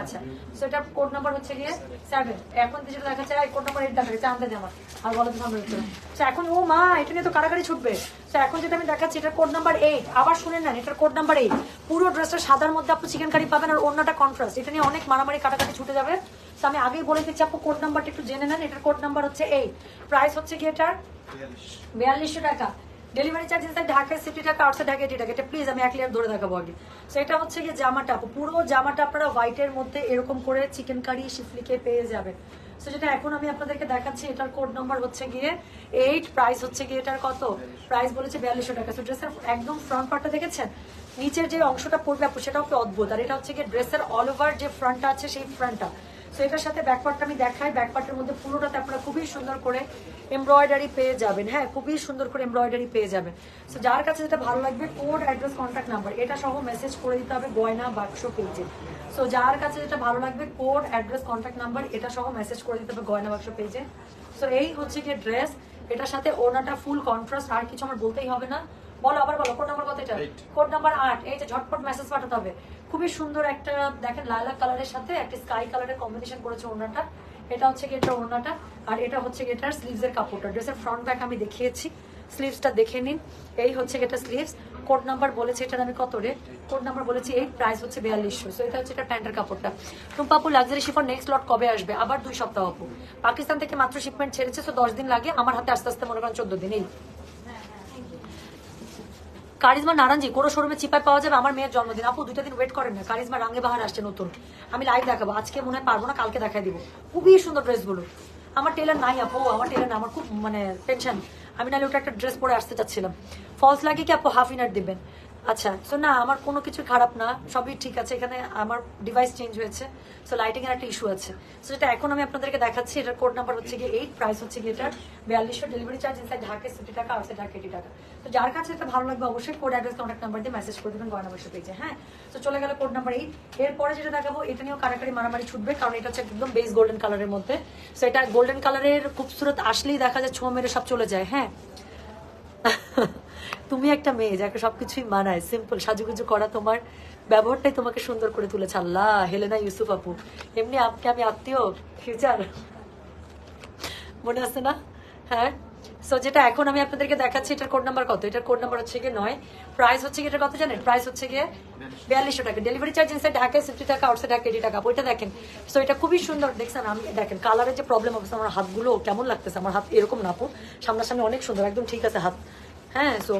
আচ্ছা সো এটা কোড নাম্বার হচ্ছে গিয়ে সেভেন এখন যেটা দেখাচ্ছে এই কোড নাম্বার এইট দেখাচ্ছে আনতে দে আমার। আর বলো তো সামনে হচ্ছে এখন ও মা এটা নিয়ে তো কারাকারি ছুটবে। তো এখন যেটা আমি দেখাচ্ছি এটার কোড নাম্বার এইট আবার শুনেন না এটার কোড নাম্বার এইট পুরো ড্রেসটা সাদার মধ্যে আপনি চিকেন কারি পাবেন আর অন্যটা কন্ট্রাস্ট এটা নিয়ে অনেক মারামারি কাটাকাটি ছুটে যাবে। তো আমি আগেই বলে দিচ্ছি আপু কোড নাম্বারটা একটু জেনে নেন এটার কোড নাম্বার হচ্ছে এইট প্রাইস হচ্ছে কি এটার বিয়াল্লিশশো টাকা। Delivery charge inside Dhaka sixty টাকা আউটসাইড ঢাকা, এটি টাকা এটা প্লিজ আমি এক লেয়ার ধরে দেখাবো আগে। সো এটা হচ্ছে গিয়ে জামাটা। পুরো জামাটা আপনারা হোয়াইটের মধ্যে এরকম করে চিকেন কারি শিফলিকে পেয়ে যাবেন। সো যেটা এখন আমি আপনাদেরকে দেখাচ্ছি, এটার কোড নাম্বার হচ্ছে গিয়ে এইট প্রাইস হচ্ছে গিয়ে এটার কত? প্রাইস বলেছে বিয়াল্লিশশো টাকা। সো ড্রেসের একদম ফ্রন্ট পার্টটা দেখেছেন? নিচের যে অংশটা পড়বে সেটাও কি অদ্ভুত। আর এটা হচ্ছে গিয়ে ড্রেসের অল ওভার যে ফ্রন্টটা আছে, সেই ফ্রন্টটা এটার সাথে ব্যাকপার্টটা আমি দেখাই। ব্যাকপার্টের মধ্যে পুরোটাতে আপনারা খুবই সুন্দর করে এমব্রয়ডারি পেয়ে যাবেন। হ্যাঁ খুবই সুন্দর করে এমব্রয়ডারি পেয়ে যাবেন। সো যার কাছে যেটা ভালো লাগবে কোড অ্যাড্রেস কন্ট্যাক্ট নাম্বার এটা সহ মেসেজ করে দিতে হবে গয়না বাক্স পেজে সো যার কাছে যেটা ভালো লাগবে কোড অ্যাড্রেস কন্ট্যাক্ট নাম্বার এটা সহ মেসেজ করে দিতে হবে গয়না বাক্স পেজে সো এই হচ্ছে কি ড্রেস এটার সাথে ওনাটা ফুল কন্ট্রাস্ট আর কিছু আমার বলতেই হবে না। বলো আবার বলো কোড নাম্বার কত এটা? কোড নাম্বার আট। এই যে ঝটপট মেসেজ পাঠাতে হবে। খুবই সুন্দর একটা, দেখেন লালা কালারের সাথে একটা স্কাই কালারের কম্বিনেশন করেছে ওড়নাটা। এটা হচ্ছে কি এটা ওড়নাটা, আর এটা হচ্ছে কি স্লিভস এর কাপড়টা। ড্রেসের ফ্রন্ট ব্যাক আমি দেখিয়েছি স্লিভসটা দেখে নিন। এই হচ্ছে এটা স্লিভস কোড নাম্বার বলেছে এটার আমি কত রে? কোড নাম্বার বলেছি এই প্রাইস হচ্ছে বিয়াল্লিশশো। সো এটা হচ্ছে এটা প্যান্টের কাপড়টা। টুম্পাপু লাক্সারি শিফর নেক্সট লট কবে আসবে? আবার দুই সপ্তাহ আপু। পাকিস্তান থেকে মাত্র শিপমেন্ট ছেড়েছে তো দশ দিন লাগে। আমার হাতে আস্তে আস্তে মনে করেন চোদ্দ দিন। এই কারিজমা নারাঞ্জি কোনো শোরুমে চিপায় পাওয়া যাবে আমার মেয়ের জন্মদিন। আপু, দুইটা দিন ওয়েট করেন না। কারিজমা রাঙে বাহার আসছে নতুন। আমি লাইভ দেখাবো। আজকে মনে হয় পারব না, কালকে দেখাই দিব। খুবই সুন্দর ড্রেসগুলো। আমার টেলার নাই, আপু। আমার টেলার না আমার খুব মানে টেনশন আমি নাহলে ওটা একটা ড্রেস পরে আসতে চাচ্ছিলাম। ফলস লাগে কি, আপু? হাফ ইনার দিবেন। আচ্ছা সো না, আমার কোনো কিছু খারাপ না, সবই ঠিক আছে, এখানে আমার ডিভাইস চেঞ্জ হয়েছে সো লাইটিং এর একটা ইস্যু আছে। সো যেটা এখন আমি আপনাদেরকে দেখাচ্ছি, এটার কোড নাম্বার হচ্ছে গিয়ে এইট প্রাইস হচ্ছে গিয়ে এটার বিয়াল্লিশশো delivery charge inside Dhaka sixty টাকা আউটসাইড ঢাকা এইটি টাকা। তো যার কাছে এটা ভালো লাগবে অবশ্যই কোড অ্যাড্রেস কন্ট্যাক্ট নাম্বার দিয়ে মেসেজ করে দেবেন গয়না বসে পেয়েছে হ্যাঁ? তো চলে গেল কোড নাম্বার এইট এরপরে যেটা দেখাবো, এটা নিয়েও কারাকারি মারামারি ছুটবে, কারণ এটা হচ্ছে একদম বেস গোল্ডেন কালারের মধ্যে। সো এটা গোল্ডেন কালারের খুবসুরত আসলেই দেখা যায় ছো মেরে সব চলে যায় হ্যাঁ? তুমি একটা মেয়ে যাকে সবকিছুই মানায়। সিম্পল সাজুগুজু করা তোমার ব্যবহারটাই তোমাকে সুন্দর করে তুলেছে। আল্লাহ, হেলেনা ইউসুফ আপু। এমনি আপনি আমি আত্মীয় ফিউচার মনে আছে না? হ্যাঁ? সো যেটা এখন আমি আপনাদেরকে দেখাচ্ছি, এটার কোড নাম্বার কত? এটার কোড নাম্বার হচ্ছে গিয়ে নয়। প্রাইস হচ্ছে এটা কত জানেন? প্রাইস হচ্ছে গিয়ে বিয়াল্লিশশো টাকা। ডেলিভারি চার্জ ইনসাইড ঢাকায় সিফটি টাকা আউটসাইড ঢাকা এইটি টাকা। ওইটা দেখেন। সো এটা খুবই সুন্দর। দেখছেন, আমি দেখেন কালারের যে প্রবলেম অবস্থা, আমার হাতগুলো কেমন লাগতেছে? আমার হাত এরকম না, আপু। সামনাসামনি অনেক সুন্দর, একদম ঠিক আছে হাত। হ্যাঁ সো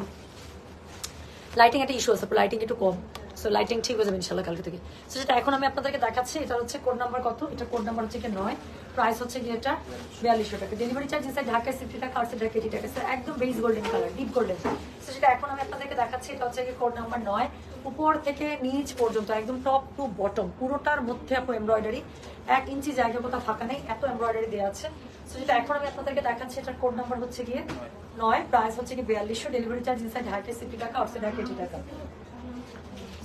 লাইটিং একটা ইস্যু আছে লাইটিং একটু কম। সো লাইটিং ঠিক হয়ে যাবে ইনশাল্লাহ কালকে থেকে। সো যেটা এখন আমি আপনাদেরকে দেখাচ্ছি, এটা হচ্ছে কোড নাম্বার কত? এটা কোড নাম্বার হচ্ছে নয়। প্রাইস হচ্ছে গিয়ে এটা বিয়াল্লিশশো টাকা। Delivery charge inside Dhaka sixty টাকা আর ঢাকা এইটি টাকা। স্যার একদম base golden colour deep golden so যেটা এখন আমি আপনাদেরকে দেখাচ্ছি, এটা হচ্ছে কোড নাম্বার নয়। উপর থেকে নিচ পর্যন্ত, একদম টপ টু বটম পুরোটার মধ্যে আপু এমব্রয়ডারি এক ইঞ্চি জায়গা কোথাও ফাঁকা নেই, এত এমব্রয়ডারি দেওয়া আছে। সো যেটা এখন আমি আপনাদেরকে দেখাচ্ছি, এটার কোড নাম্বার হচ্ছে গিয়ে নয় প্রাইস হচ্ছে কি বিয়াল্লিশশো delivery charge inside Dhaka sixty টাকা আর ঢাকা এইটি টাকা।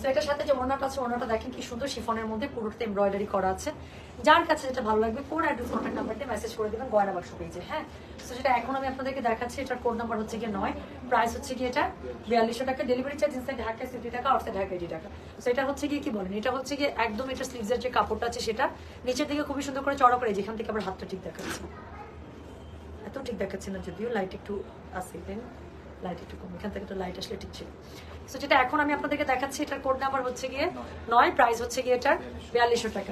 তো এটার সাথে যে ওনাটা আছে ওনাটা দেখেন কি সুন্দর, শিফনের মধ্যে পুরোটাতে এমব্রয়ডারি করা আছে। যার কাছে যেটা ভালো লাগবে কোড অ্যাড্রেস কন্ট্যাক্ট নাম্বার দিয়ে মেসেজ করে দেবেন গয়না বাক্স পেজে হ্যাঁ? তো যেটা এখন আমি আপনাদেরকে দেখাচ্ছি, এটার কোড নাম্বার হচ্ছে গিয়ে নয় প্রাইস হচ্ছে গিয়ে এটা বিয়াল্লিশশো টাকা delivery charge inside Dhaka sixty টাকা আউটসাইড ঢাকা এইটি টাকা। তো এটা হচ্ছে গিয়ে কি বলেন, এটা হচ্ছে গিয়ে একদম এটা স্লিভসের যে কাপড়টা আছে সেটা, নিচের দিকে খুবই সুন্দর করে চড়া করে, যেখান থেকে আবার হাতটা ঠিক দেখাচ্ছে। এত ঠিক দেখাচ্ছে না, যদিও লাইট একটু আসে দেন লাইট একটু কম। এখান থেকে একটু লাইট আসলে ঠিক ছিল সো যেটা এখন আমি আপনাদেরকে দেখাচ্ছি, এটার কোড নাম্বার হচ্ছে গিয়ে নয় প্রাইস হচ্ছে গিয়ে এটার বিয়াল্লিশশো টাকা।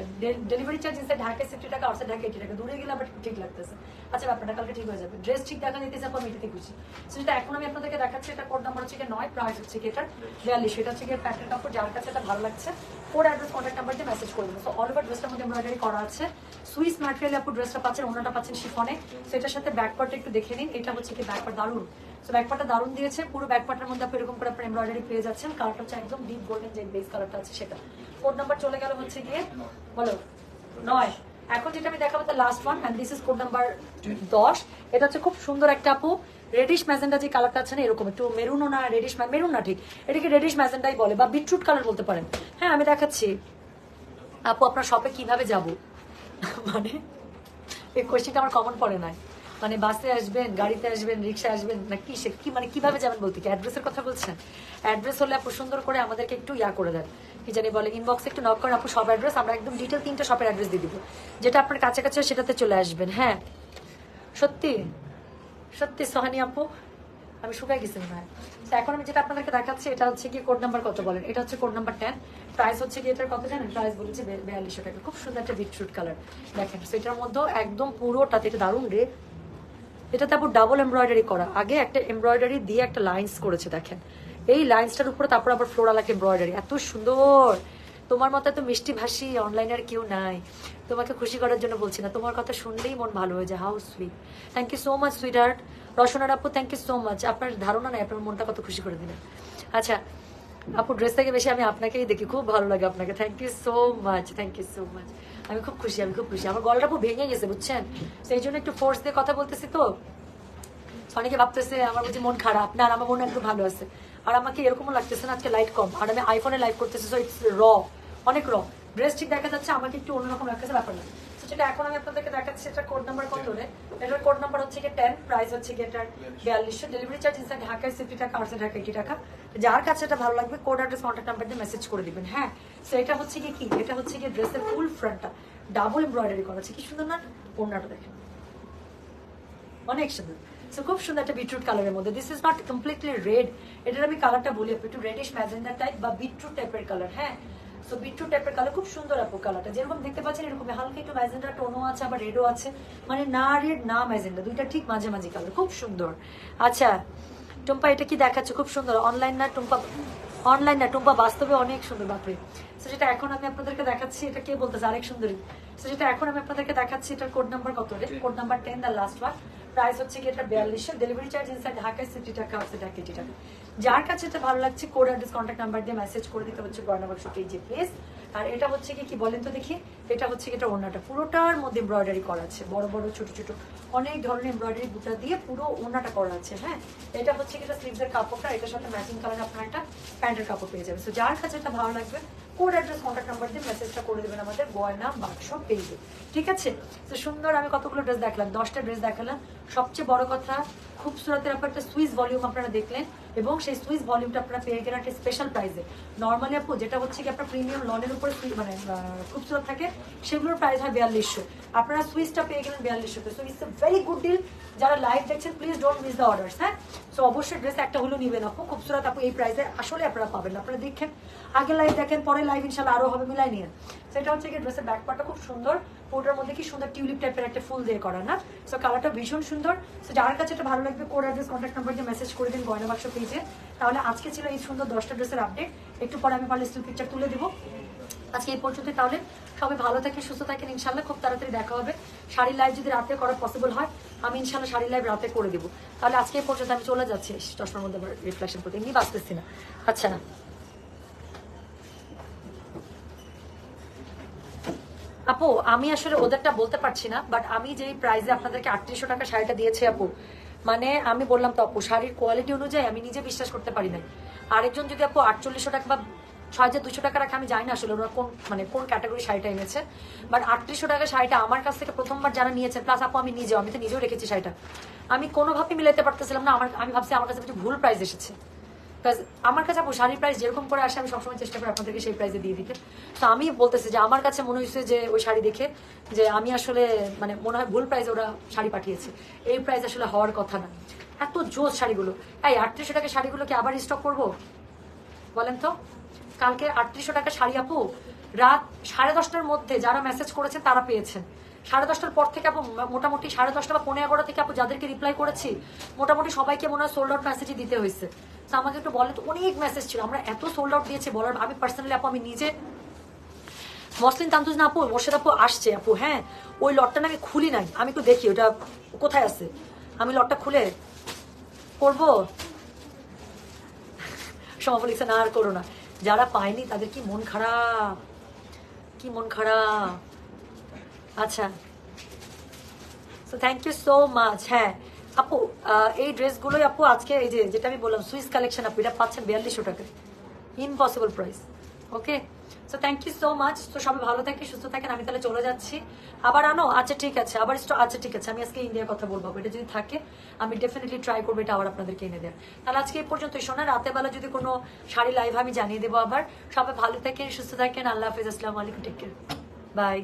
Delivery charge inside Dhaka sixty টাকা আউটসাইড ঢাকা এইটি টাকা। দূরে গেলে আবার ঠিক লাগতেছে। আচ্ছা ব্যাপারটা কালকে ঠিক হয়ে যাবে। ড্রেস ঠিক দেখা দিতেছে আপনি এটাতে খুশি। সো যেটা এখন আমি আপনাদেরকে দেখাচ্ছি এটা কোড নাম্বার হচ্ছে গিয়ে নয় প্রাইস হচ্ছে গিয়ে এটার বিয়াল্লিশ এটা হচ্ছে গিয়ে প্যান্টের কাপড়, যার কাছে এটা ভালো লাগছে। কোড অ্যাড্রেস কন্ট্যাক্ট নাম্বার দিয়ে মেসেজ করে দেবো। সো অল ওভার ড্রেসটার মধ্যে এমব্রয়ডারি করা আছে। সুইস ম্যাটেরিয়ালে আপু ড্রেসটা পাচ্ছেন, ওনাটা পাচ্ছেন শিফনে সেটার সাথে ব্যাকপার্টটা একটু দেখে নিন। এটা হচ্ছে কি ব্যাকপার্ট দারুণ। সো ব্যাকপার্টটা দারুণ দিয়েছে। পুরো ব্যাকপার্টের মধ্যে আপনি এরকম করে আপনার এমব্রয়ডারি পেয়ে যাচ্ছেন। কালারটা হচ্ছে একদম ডিপ গোল্ডেন যে বেস কালারটা আছে সেটা। ফোন নাম্বার চলে গেল হচ্ছে গিয়ে, বলো, নয়। এখন যেটা আমি দেখাবো the last one and this is code number দশ। এটা হচ্ছে খুব সুন্দর একটা আপু। রেডিশ ম্যাজেন্ডা যে কালারটা আছে না, এরকম একটু মেরুনও না রেডিশ মেরুন না ঠিক। এটাকে রেডিশ ম্যাজেন্ডাই বলে, বা বিটরুট কালার বলতে পারেন। হ্যাঁ আমি দেখাচ্ছি। আপু, আপনার শপে কীভাবে যাব? [laughs] মানে এই কোয়েশ্চেনটা আমার কমন পড়ে নাই। মানে বাসে আসবেন, গাড়িতে আসবেন রিক্সা আসবেন, না কি সে কি মানে কীভাবে যাবেন বলতে কি? অ্যাড্রেসের কথা বলছেন? অ্যাড্রেস হলে আপু সুন্দর করে আমাদেরকে একটু ইয়া করে দেন। কি জানি বলে ইনবক্সে একটু নক করেন, আপু সব অ্যাড্রেস আমরা একদম ডিটেল তিনটা শপের অ্যাড্রেস দিয়ে দিব। যেটা আপনার কাছাকাছি সেটাতে চলে আসবেন হ্যাঁ। সত্যি? সত্যি, সোহানি আপু? আমি শুকাই গেছি হয় তো এখন আমি যেটা আপনাদেরকে দেখাচ্ছি, এটা হচ্ছে কি কোড নাম্বার কত বলেন? এটা হচ্ছে কোড নাম্বার টেন প্রাইস হচ্ছে কি এটার কত জানেন? প্রাইস বলেছে বিয়াল্লিশশো টাকা। খুব সুন্দর একটা বিটরুট কালার দেখেন। তো এটার মধ্যে একদম পুরোটাতে, এটা দারুণ রে। এটা তারপর ডাবল এমব্রয়ডারি করা। আগে একটা এমব্রয়ডারি দিয়ে একটা লাইন্স করেছে, দেখেন। এই লাইন্সটার উপরে তারপর আবার ফ্লোরাল একটা এমব্রয়ডারি এত সুন্দর। তোমার মতো এত মিষ্টি ভাষী অনলাইনে আর কেউ নাই। তোমাকে খুশি করার জন্য বলছি না। তোমার কথা শুনলেই মন ভালো হয়ে যায়। How sweet thank you so much sweetheart রসনার আপু থ্যাংক ইউ সো মাচ আপনার ধারণা নাই, আপনার মনটা কত খুশি করে দিলেন। আচ্ছা আপু ড্রেস থেকে বেশি আমি আপনাকেই দেখি। খুব ভালো লাগে আপনাকে। Thank you so much thank you so much আমি খুব খুশি, আমি খুব খুশি। আমার গলাটা খুব ভেঙে গেছে, বুঝছেন? সেই জন্য একটু ফোর্স দিয়ে কথা বলতেছি তো। অনেকে ভাবতেছে, আমার বুঝি মন খারাপ। না আমার মন একটু ভালো আছে। আর আমাকে এরকমও লাগতেছে না আজকে লাইট কম। আর আমি আইফোনে লাইভ করতেছি সো ইটস র অনেক র ড্রেস ঠিক দেখা যাচ্ছে আমাকে একটু অন্যরকম লাগতেছে ব্যাপার না। যেটা এখন আমি আপনাদেরকে দেখাচ্ছি এটা কোড নাম্বার কত রে? এটার কোড নাম্বার হচ্ছে কি টেন প্রাইস হচ্ছে কি এটার বিয়াল্লিশশো। ডেলিভারি চার্জ ইনসাইড ঢাকায় সিফটি টাকা আউটসাইড ঢাকা এইটি টাকা? যার কাছে এটা ভালো লাগবে কোড অ্যাড্রেস কন্ট্যাক্ট নাম্বার দিয়ে মেসেজ করে দিবেন হ্যাঁ? তো এটা হচ্ছে কি কি? এটা হচ্ছে কি ড্রেসের ফুল ফ্রন্টটা ডাবল এমব্রয়ডারি করা আছে। কি সুন্দর না? ওড়নাটা দেখেন। অনেক সুন্দর। সো খুব সুন্দর একটা বিটরুট কালারের মধ্যে। This is not completely red এটার আমি কালারটা বলি একটু রেডিশ ম্যাজেন্ডা টাইপ বা বিটরুট টাইপের কালার হ্যাঁ? সো বিটরুট টাইপের কালার খুব সুন্দর আপু কালারটা যেরকম দেখতে পাচ্ছেন, এরকম হালকা একটু ম্যাজেন্ডা টোনও আছে, আবার রেডও আছে। মানে না রেড না ম্যাজেন্ডা দুইটা ঠিক মাঝে মাঝে কালার খুব সুন্দর। আচ্ছা টুম্পা, এটা কি দেখাচ্ছে? খুব সুন্দর। অনলাইন না টুম্পা? অনলাইন না টুম্পা বাস্তবে অনেক সুন্দর বাপরে। তো যেটা এখন আমি আপনাদেরকে দেখাচ্ছি এটা কে বলতেছে? আরেক সুন্দরী। তো যেটা এখন আমি আপনাদেরকে দেখাচ্ছি এটার কোড নাম্বার কত রে? Code number ten the last one price হচ্ছে কি এটা বিয়াল্লিশশো ডেলিভারি চার্জ ইনসাইড ঢাকায় সিটি টাকা আছে ঢাকা টাকা যার কাছে এটা ভালো লাগছে কোড অ্যাড্রেস কন্ট্যাক্ট নাম্বার দিয়ে মেসেজ করে দিতে হচ্ছে গয়না বাক্স পেজে প্লিজ আর এটা হচ্ছে কি কি বলেন তো দেখি? এটা হচ্ছে কি, এটা ওনাটা পুরোটার মধ্যে এমব্রয়ডারি করা আছে। বড় বড়, ছোট ছোট। অনেক ধরনের এমব্রয়ডারি বুটা দিয়ে পুরো ওনাটা করা আছে হ্যাঁ? এটা হচ্ছে কি, এটা স্লিভসের কাপড়টা, এটার সাথে ম্যাচিং কালার আপনার একটা প্যান্টের কাপড় পেয়ে যাবে তো যার কাছে এটা ভালো লাগবে কোড অ্যাড্রেস কন্ট্যাক্ট নাম্বার দিয়ে মেসেজটা করে দেবেন আমাদের গয়না বাক্স পেজে ঠিক আছে? তো সুন্দর, আমি কতগুলো ড্রেস দেখলাম? দশটা ড্রেস দেখালাম। সবচেয়ে বড় কথা, খুব সুরাতের আপনার একটা সুইস ভলিউম আপনারা দেখলেন এবং সেই সুইস ভলিউমটা আপনারা পেয়ে গেলেন একটা স্পেশাল প্রাইসে নর্মালি আপু, যেটা হচ্ছে কি আপনার প্রিমিয়াম লনের উপরে মানে খুবসুরত থাকে, সেগুলোর প্রাইস হয় বিয়াল্লিশশো। আপনারা সুইসটা পেয়ে গেলেন বিয়াল্লিশশো so it's a very good deal যারা লাইভ দেখছেন please don't miss the orders হ্যাঁ? সো অবশ্যই ড্রেস একটা হলেও নিবেন আপু। খুবসুরত আপু, এই প্রাইসে আসলে আপনারা পাবেন আপনারা দেখেন, আগে লাইভ দেখেন, পরে লাইভ ইনশাল্লাহ আরও হবে, মিলাই নিয়ে। সেটা হচ্ছে কি ড্রেসের ব্যাক পার্টটা খুব সুন্দর। ওটার মধ্যে কি সুন্দর টিউলিপ টাইপের একটা ফুল দিয়ে করা, না? সো কালারটা ভীষণ সুন্দর। সো যার কাছে এটা ভালো লাগবে কোড অ্যাড্রেস কন্ট্যাক্ট নাম্বার দিয়ে মেসেজ করে দিন গয়না বাক্স পেজে তাহলে আজকে ছিল এই সুন্দর দশটা ড্রেসের আপডেট একটু পরে আমি পারলে স্টিল পিকচার তুলে দেবো। আজকে এই পর্যন্ত তাহলে সবাই ভালো থাকে সুস্থ থাকেন ইনশাল্লাহ খুব তাড়াতাড়ি দেখা হবে। শাড়ি লাইভ যদি রাতে করা পসিবল হয়, আমি ইনশাল্লাহ শাড়ি লাইভ রাতে করে দেবো। তাহলে আজকে এই পর্যন্ত আমি চলে যাচ্ছি। চশমার মধ্যে রিফ্লেকশন করতে এমনি বাঁচতেছি না। আচ্ছা। আপু, আমি আসলে ওদেরটা বলতে পারছি না বাট আমি যেই প্রাইজে আপনাদেরকে আটত্রিশশো টাকা শাড়িটা দিয়েছি আপু মানে আমি বললাম তো আপু, শাড়ির কোয়ালিটি অনুযায়ী আমি নিজে বিশ্বাস করতে পারি না আরেকজন যদি আপু আটচল্লিশশো টাকা বা ছয় হাজার দুশো টাকা রাখে, আমি জানি না আসলে ওরা কোন মানে কোন ক্যাটাগরি শাড়িটা এনেছে বাট আটত্রিশশো টাকা শাড়িটা আমার কাছ থেকে প্রথমবার যারা নিয়েছে প্লাস আপু আমি নিজেও, আমি তো নিজেও রেখেছি শাড়িটা। আমি কোনোভাবে মিলাতে পারতেছিলাম না, আমার, আমি ভাবছি আমার কাছে কিছু ভুল প্রাইস এসেছে। Because আমার কাছে আপু শাড়ির প্রাইস যেরকম করে আসে, আমি সবসময় চেষ্টা করি আপনাদেরকে সেই প্রাইসে দিয়ে দিতে। তো আমি বলতেছি যে, আমার কাছে মনে হয়েছে যে, ওই শাড়ি দেখে যে, আমি আসলে মানে মনে হয় ভুল প্রাইসে ওরা শাড়ি পাঠিয়েছে। এই প্রাইস আসলে হওয়ার কথা না। এত জোস শাড়িগুলো। এই আটত্রিশশো টাকা শাড়িগুলো কি আবার স্টক করব? বলেন তো। কালকে আটত্রিশশো টাকা শাড়ি আপু, রাত সাড়ে দশটার মধ্যে যারা মেসেজ করেছেন তারা পেয়েছেন। সাড়ে দশটার পর থেকে আপু মোটামুটি সাড়ে দশটা বা পনেরো এগারোটা থেকে আপু যাদেরকে রিপ্লাই করেছি, মোটামুটি সবাইকে মনে হয় সোল্ড আউট মেসেজই দিতে হয়েছে। তো আমাকে একটু বলে তো, অনেক মেসেজ ছিল, আমরা এত সোল্ড আউট দিয়েছি বলার, আমি পার্সোনালি আপু, আমি নিজে মসলিন তান্তুজ না আপু মোর্শেদ আপু আসছে আপু হ্যাঁ ওই লটটা না আমি খুলি নাই, আমি একটু দেখি ওটা কোথায় আছে। আমি লটটা খুলে করব? সমাপন লিখছে, না আর করো না। যারা পায়নি তাদের কি মন খারাপ? কি মন খারাপ? আচ্ছা। So thank you so much হ্যাঁ আপু এই ড্রেসগুলোই আপু আজকে এই যে, যেটা আমি বললাম সুইস কালেকশন আপু, এটা পাচ্ছেন বিয়াল্লিশশো টাকায়। Impossible price okay so thank you so much তো সবাই ভালো থাকে সুস্থ থাকেন, আমি তাহলে চলে যাচ্ছি। আবার আনো? আচ্ছা ঠিক আছে, আবার আচ্ছা ঠিক আছে, আমি আজকে ইন্ডিয়ার কথা বলব এটা যদি থাকে, আমি ডেফিনেটলি ট্রাই করব, এটা আবার আপনাদেরকে এনে দেওয়ার। তাহলে আজকে এই পর্যন্ত শোনা রাতে বেলা যদি কোনো শাড়ি লাইভ আমি জানিয়ে দেবো আবার। সবাই ভালো থাকেন, সুস্থ থাকেন, আল্লাহ হাফিজ, আসসালামু আলাইকুম টেক কেয়ার বাই